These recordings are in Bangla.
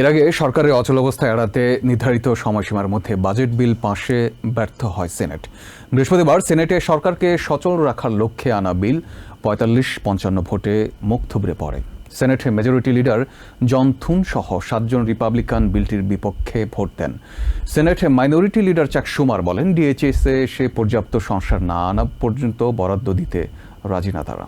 এর আগে সরকারের অচলাবস্থা এড়াতে নির্ধারিত সময়সীমার মধ্যে বাজেট বিল পাশে ব্যর্থ হয় সেনেট। বৃহস্পতিবার সেনেটে সরকারকে সচল রাখার লক্ষ্যে আনা বিল পঁয়তাল্লিশ পঞ্চান্ন ভোটে মুখ থুবড়ে পড়ে। সেনেটে মেজরিটি লিডার জন থুন সহ সাতজন রিপাবলিকান বিলটির বিপক্ষে ভোট দেন। সেনেটে মাইনরিটি লিডার চাক সুমার বলেন, ডিএইচএসে সে পর্যাপ্ত সংসার না আনা পর্যন্ত বরাদ্দ দিতে রাজি না তারা।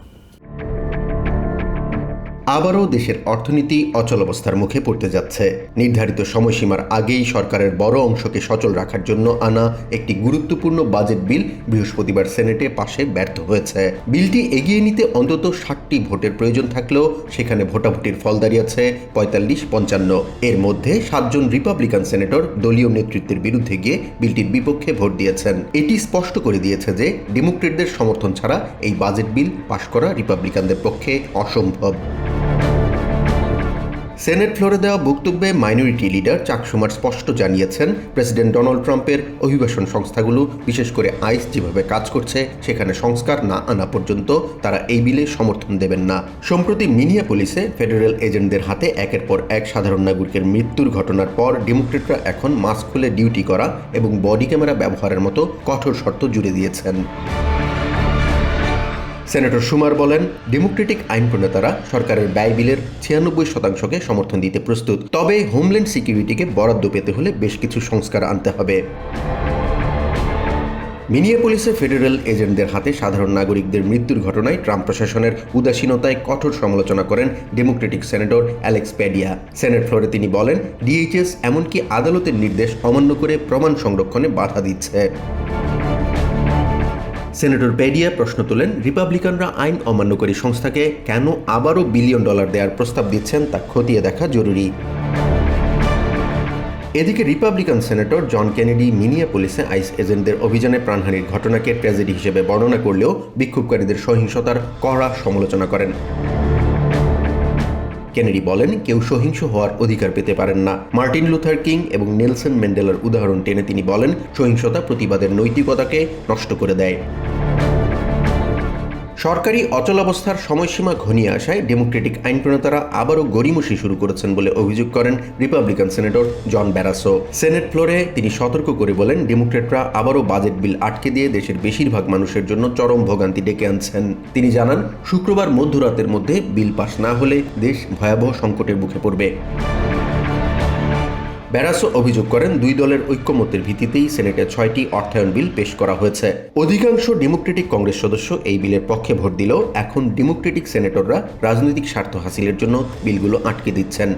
আবারও দেশের অর্থনীতি অচল অবস্থার মুখে পড়তে যাচ্ছে। নির্ধারিত সময়সীমার আগেই সরকারের বড় অংশকে সচল রাখার জন্য আনা একটি গুরুত্বপূর্ণ বাজেট বিল বৃহস্পতিবার সেনেটে পাশে ব্যর্থ হয়েছে। বিলটি এগিয়ে নিতে অন্তত ষাটটি ভোটের প্রয়োজন থাকলেও সেখানে ভোটাভুটির ফল দাঁড়িয়েছে পঁয়তাল্লিশ পঞ্চান্ন। এর মধ্যে সাতজন রিপাবলিকান সেনেটর দলীয় নেতৃত্বের বিরুদ্ধে গিয়ে বিলটির বিপক্ষে ভোট দিয়েছেন। এটি স্পষ্ট করে দিয়েছে যে ডেমোক্রেটদের সমর্থন ছাড়া এই বাজেট বিল পাশ করা রিপাবলিকানদের পক্ষে অসম্ভব। সেনেট ফ্লোরে দেওয়া বক্তব্যে মাইনরিটি লিডার চাকসুমার স্পষ্ট জানিয়েছেন, প্রেসিডেন্ট ডোনাল্ড ট্রাম্পের অভিবাসন সংস্থাগুলো, বিশেষ করে আইস যেভাবে কাজ করছে, সেখানে সংস্কার না আনা পর্যন্ত তারা এই বিলে সমর্থন দেবেন না। সম্প্রতি মিনিয়া পুলিশে ফেডারেল এজেন্টদের হাতে একের পর এক সাধারণ নাগরিকের মৃত্যুর ঘটনার পর ডেমোক্রেটরা এখন মাস্ক খুলে ডিউটি করা এবং বডি ক্যামেরা ব্যবহারের মতো কঠোর শর্ত জুড়ে দিয়েছেন। সেনেটর সুমার বলেন, ডেমোক্রেটিক আইন প্রণেতারা সরকারের ব্যয় বিলের ছিয়ানব্বই শতাংশকে সমর্থন দিতে প্রস্তুত। তবে হোমল্যান্ড সিকিউরিটিকে বরাদ্দ পেতে হলে বেশ কিছু সংস্কার আনতে হবে। মিনিয়াপোলিসে ফেডারেল এজেন্টদের হাতে সাধারণ নাগরিকদের মৃত্যুর ঘটনায় ট্রাম্প প্রশাসনের উদাসীনতায় কঠোর সমালোচনা করেন Democratic senator Alex Padilla. Senate ফ্লোরে তিনি বলেন, ডিএইচএস এমনকি আদালতের নির্দেশ অমান্য করে প্রমাণ সংরক্ষণে বাধা দিচ্ছে। সেনেটর পেডিয়া প্রশ্ন তোলেন, রিপাবলিকানরা আইন অমান্যকারী সংস্থাকে কেন আবারও বিলিয়ন ডলার দেওয়ার প্রস্তাব দিচ্ছেন তা খতিয়ে দেখা জরুরি? এদিকে রিপাবলিকান সেনেটর জন কেনেডি মিনিয়া পুলিশে আইস এজেন্টদের অভিযানে প্রাণহানির ঘটনাকে ট্র্যাজেডি হিসেবে বর্ণনা করলেও বিক্ষোভকারীদের সহিংসতার কড়া সমালোচনা করেন। কেনেডি বলেন, কেউ সহিংস হওয়ার অধিকার পেতে পারেন না। মার্টিন লুথার কিং এবং নেলসন ম্যান্ডেলার উদাহরণ টেনে তিনি বলেন, সহিংসতা প্রতিবাদের নৈতিকতাকে নষ্ট করে দেয়। সরকারি অচলাবস্থার সময়সীমা ঘনিয়ে আসায় ডেমোক্রেটিক আইন প্রণেতারা আবারও গড়িমসি শুরু করেছেন বলে অভিযোগ করেন Republican senator John Barrasso. Senate ফ্লোরে তিনি সতর্ক করে বলেন, ডেমোক্রেটরা আবারও বাজেট বিল আটকে দিয়ে দেশের বেশিরভাগ মানুষের জন্য চরম ভোগান্তি ডেকে আনছেন। তিনি জানান, শুক্রবার মধ্যরাতের মধ্যে বিল পাশ না হলে দেশ ভয়াবহ সংকটের মুখে পড়বে। ব্যারাসো অভিযোগ করেন, দুই দলের ঐক্যমত্যের ভিত্তিতেই সেনেটে ছয়টি অর্থায়ন বিল পেশ করা হয়েছে। অধিকাংশ ডেমোক্রেটিক কংগ্রেস সদস্য এই বিলের পক্ষে ভোট দিলেও এখন ডেমোক্রেটিক সেনেটররা রাজনৈতিক স্বার্থ হাসিলের জন্য বিলগুলো আটকে দিচ্ছেন।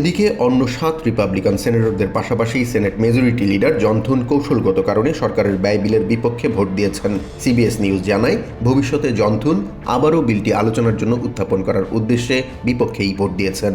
এদিকে অন্য সাত রিপাবলিকান সেনেটরদের পাশাপাশি সেনেট মেজরিটি লিডার জনথন কৌশলগত কারণে সরকারের ব্যয় বিলের বিপক্ষে ভোট দিয়েছেন। সিবিএস নিউজ জানায়, ভবিষ্যতে জনথুন আবারও বিলটি আলোচনার জন্য উত্থাপন করার উদ্দেশ্যে বিপক্ষেই ভোট দিয়েছেন।